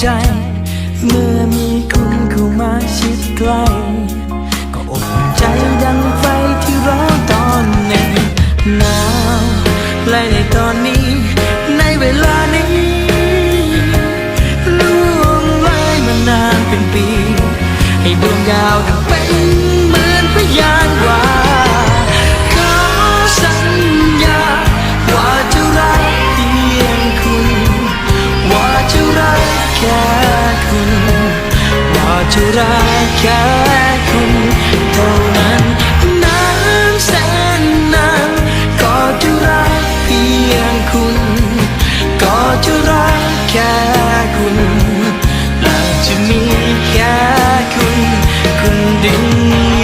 ใจ เมื่อมีคุณเข้ามาชิดใกล้ก็อบใจดังไฟที่ร้อนตอนหนึ่งหนาวและในตอนนี้ในเวลานี้ล่วงเลยมานานเป็นปี ให้ดวงดาวถังเป็นเหมือนพยานว่า จะรักแค่คุณเท่านั้นนานแสนนานก็จะรักเพียงคุณ ก็จะรักแค่คุณหลัจะมีแค่คุณคนเดียว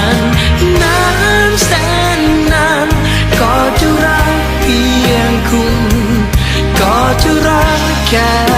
น คุณ ก็จะรักแค่